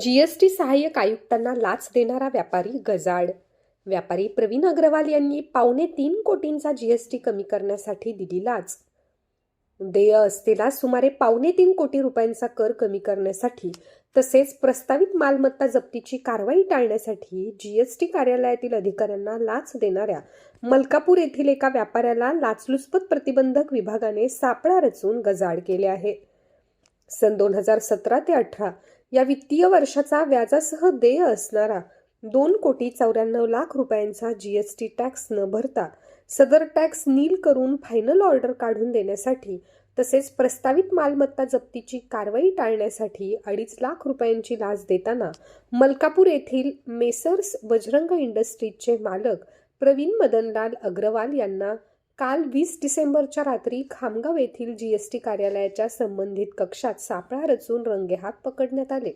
GST सहाय्यक आयुक्तांना लाच देणारा व्यापारी गजाड. व्यापारी प्रवीण अग्रवाल यांनी पावणे तीन कोटींचा जीएसटी कमी करण्यासाठी दिली लाच. देय असतेला सुमारे पावणे तीन कोटी रुपयांचा कर कमी करण्यासाठी तसेच प्रस्तावित मालमत्ता जप्तीची कारवाई टाळण्यासाठी जीएसटी कार्यालयातील अधिकाऱ्यांना लाच देणाऱ्या मलकापूर येथील एका व्यापाऱ्याला लाचलुचपत प्रतिबंधक विभागाने सापळा रचून गजाड केले आहे. सन दोन हजार सतरा ते अठरा या वित्तीय वर्षाचा व्याजासह देय असणारा दोन कोटी चौऱ्याण्णव लाख रुपयांचा जीएसटी टॅक्स न भरता सदर टॅक्स नील करून फायनल ऑर्डर काढून देण्यासाठी तसेच प्रस्तावित मालमत्ता जप्तीची कारवाई टाळण्यासाठी अडीच लाख रुपयांची लाच देताना मलकापूर येथील मेसर्स बजरंग इंडस्ट्रीजचे मालक प्रवीण मदनलाल अग्रवाल यांना काल वीस डिसेंबरच्या रात्री खामगाव येथील जीएसटी कार्यालयाच्या संबंधित कक्षात सापळा रचून रंगेहात पकडण्यात आले.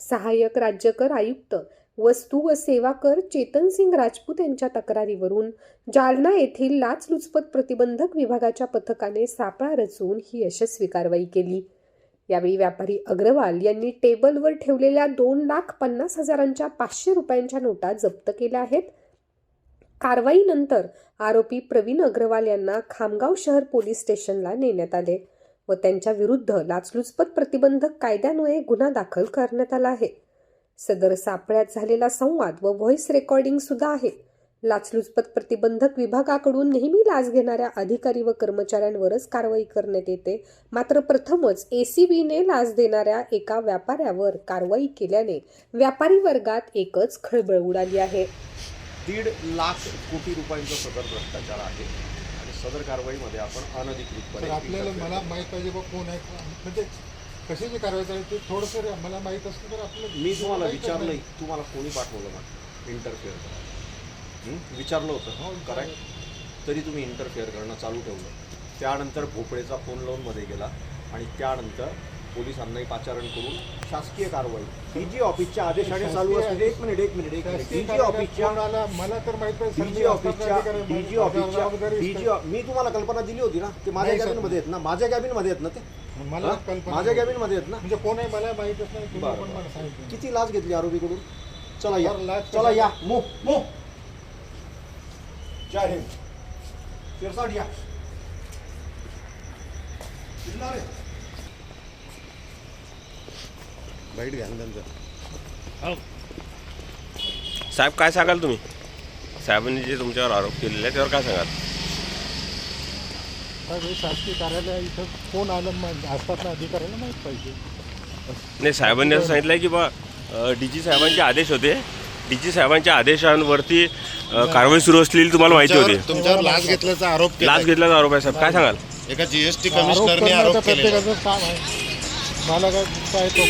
सहाय्यक राज्यकर आयुक्त वस्तू व सेवा कर चेतन सिंग राजपूत यांच्या तक्रारीवरून जालना येथील लाचलुचपत प्रतिबंधक विभागाच्या पथकाने सापळा रचून ही यशस्वी कारवाई केली. यावेळी व्यापारी अग्रवाल यांनी टेबलवर ठेवलेल्या दोन लाख पन्नास हजारांच्या पाचशे रुपयांच्या नोटा जप्त केल्या आहेत. कारवाईनंतर आरोपी प्रवीण अग्रवाल यांना खामगाव शहर पोलीस स्टेशनला नेण्यात आले व त्यांच्या विरुद्ध लाचलुचपत प्रतिबंधक कायद्यान्वये गुन्हा दाखल करण्यात आला आहे. सदर सापळ्यात झालेला संवाद व व्हॉइस रेकॉर्डिंग सुद्धा आहे. लाचलुचपत प्रतिबंधक विभागाकडून नेहमी लाच घेणाऱ्या अधिकारी व कर्मचाऱ्यांवरच कारवाई करण्यात येते. मात्र प्रथमच एसीबीने लाच देणाऱ्या एका व्यापाऱ्यावर कारवाई केल्याने व्यापारी वर्गात एकच खळबळ उडाली आहे. दीड लाख कोटी रुपयांचा सदर भ्रष्टाचार आहे आणि सदर कारवाईमध्ये आपण अनधिकृतपणे आपल्याला मला माहीत पाहिजे बा कोण आहे म्हणजे कशाची कारवाई करायची ते थोडंसं मला माहीत असलं तर आपलं मी तुम्हाला विचारलं. तुम्हाला कोणी पाठवलं ना इंटरफेअर करायला? विचारलं होतं. हो करेक्ट तरी तुम्ही इंटरफेअर करणं चालू ठेवलं. त्यानंतर भोपळेचा फोन लावून मध्ये गेला आणि त्यानंतर पोलिसांनाही पाचारण करून शासकीय कारवाई. डीजी ऑफिसच्या आदेशाने चालू असते. एक मिनिट एक मिनिट एक मिनिट. ऑफिसच्या मला तर माहीत डीजी ऑफिसच्या डीजी ऑफिसच्या मी तुम्हाला कल्पना दिली होती ना ते माझ्या नाही, सर. कॅबिनमध्ये आहेत ना माझ्या कॅबिनमध्ये आहेत ना ते? मला हा? माझ्या नाही. कॅबिनमध्ये आहेत ना? म्हणजे कोण आहे मला माहीतच नाही किती लाच घेतली आरोपीकडून? चला या. चला या. मो मो. जय हिंद. शिरसाट या. बाईट घ्या ना त्यांचं. साहेब काय सांगाल तुम्ही? साहेबांनी जे तुमच्यावर आरोप केलेले आहे त्यावर काय सांगाल? हे शासकीय कार्यालय इथं कोण आलं मग असतात ना अधिकाऱ्याला माहीत पाहिजे. नाही साहेबांनी असं सांगितलं की बा डी जी साहेबांचे आदेश होते. डी जी साहेबांच्या आदेशांवरती अ, कारवाई सुरू असलेली तुम्हाला माहिती होती. तुमच्यावर तुमच्यावर लाच घेतल्याचा आरोप केला लाच घेतल्याचा आरोप आहे साहेब. काय सांगाल? एका जीएसटी आरोप कमिशनरने करणं तर आरोप केलेला प्रत्येकाचं काम आहे. मला काय काय तो